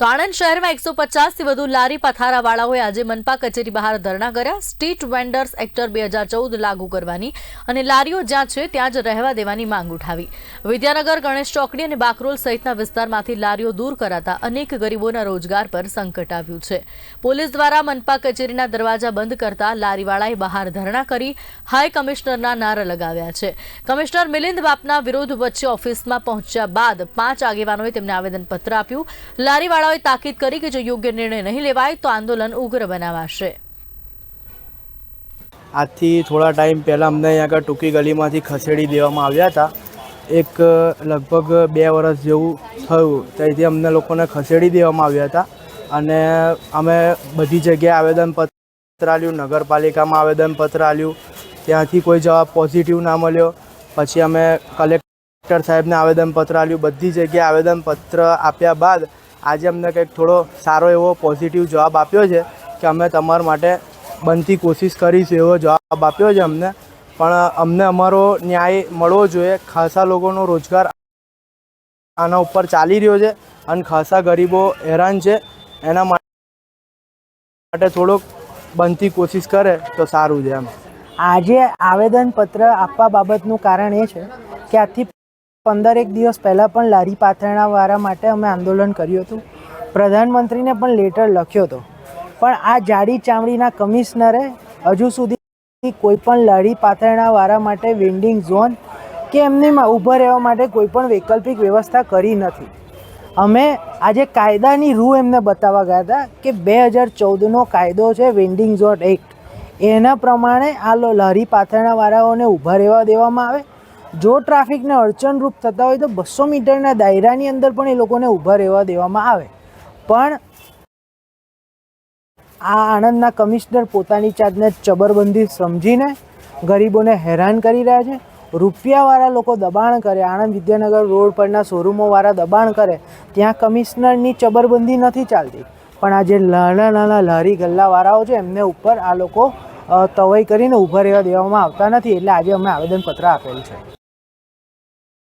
તો આણંદ શહેરમાં એકસો પચાસથી વધુ લારી પથારાવાળાઓએ આજે મનપા કચેરી બહાર ધરણા કર્યા. સ્ટ્રીટ વેન્ડર્સ એક્ટર બે હજાર ચૌદ લાગુ કરવાની અને લારીઓ જ્યાં છે ત્યાં જ રહેવા દેવાની માંગ ઉઠાવી. વિદ્યાનગર, ગણેશ ચોકડી અને બાકરોલ સહિતના વિસ્તારમાંથી લારીઓ દૂર કરાતા અનેક ગરીબોના રોજગાર પર સંકટ આવ્યું છે. પોલીસ દ્વારા મનપા કચેરીના દરવાજા બંધ કરતા લારીવાળાએ બહાર ધરણા કરી હાઈ કમિશનરના નારા લગાવ્યા છે. કમિશનર મિલિંદ બાપના વિરોધ વચ્ચે ઓફિસમાં પહોંચ્યા બાદ પાંચ આગેવાનોએ તેમને આવેદનપત્ર આપ્યું. લારીવાળાઓએ તાકીદ કરી કે જો યોગ્ય નિર્ણય નહીં લેવાય તો આંદોલન ઉગ્ર બનાવાશે. આજથી થોડા ટાઈમ પહેલાં અમને અહીંયા આગળ ટૂંકી ગલીમાંથી ખસેડી દેવામાં આવ્યા હતા. એક લગભગ બે વર્ષ જેવું થયું. ત્યાંથી અમને લોકોને ખસેડી દેવામાં આવ્યા હતા. અને અમે બધી જગ્યાએ આવેદનપત્ર આપ્યું, નગરપાલિકામાં આવેદનપત્ર આપ્યું. ત્યાંથી કોઈ જવાબ પોઝિટિવ ના મળ્યો. પછી અમે કલેક્ટર સાહેબને આવેદનપત્ર આપ્યું. બધી જગ્યાએ આવેદનપત્ર આપ્યા બાદ આજે અમને કંઈક થોડો સારો એવો પોઝિટિવ જવાબ આપ્યો છે કે અમે તમારા માટે બનતી કોશિશ કરીશું એવો જવાબ આપ્યો છે અમને. પણ અમને અમારો ન્યાય મળવો જોઈએ. ખાસા લોકોનો રોજગાર આના ઉપર ચાલી રહ્યો છે અને ખાસા ગરીબો હેરાન છે. એના માટે થોડોક બનતી કોશિશ કરે તો સારું છે એમ. આજે આવેદનપત્ર આપવા બાબતનું કારણ એ છે કે આજથી પંદરેક દિવસ પહેલાં પણ લારી પાથરણાવાળા માટે અમે આંદોલન કર્યું હતું. પ્રધાનમંત્રીને પણ લેટર લખ્યો હતો. પણ આ જાડી ચામડીના કમિશનરે હજુ સુધી કોઈ પણ લારી પાથરણાવાળા માટે વેન્ડિંગ ઝોન કે એમને ઊભા રહેવા માટે કોઈ પણ વૈકલ્પિક વ્યવસ્થા કરી નથી. અમે આજે કાયદાની રૂ એમને બતાવવા ગયા હતા કે બે હજાર ચૌદનો કાયદો છે વેન્ડિંગ ઝોન એક્ટ એના પ્રમાણે આ લો- લારી પાથરણાવાળાઓને ઊભા રહેવા દેવામાં આવે જો ટ્રાફિકને અડચણરૂપ થતા હોય તો બસો મીટરના દાયરાની અંદર પણ એ લોકોને ઊભા રહેવા દેવામાં આવે. પણ આ આણંદના કમિશનર પોતાની જાતને ચબરબંધી સમજીને ગરીબોને હેરાન કરી રહ્યા છે. રૂપિયાવાળા લોકો દબાણ કરે, આણંદ વિદ્યાનગર રોડ પરના શોરૂમોવાળા દબાણ કરે, ત્યાં કમિશનરની ચબરબંધી નથી ચાલતી. પણ આ જે નાના નાના લારી ગલ્લાવાળાઓ છે, એમને ઉપર આ લોકો તવાઈ કરીને ઊભા રહેવા દેવામાં આવતા નથી. એટલે આજે અમે આવેદનપત્ર આપેલ છે.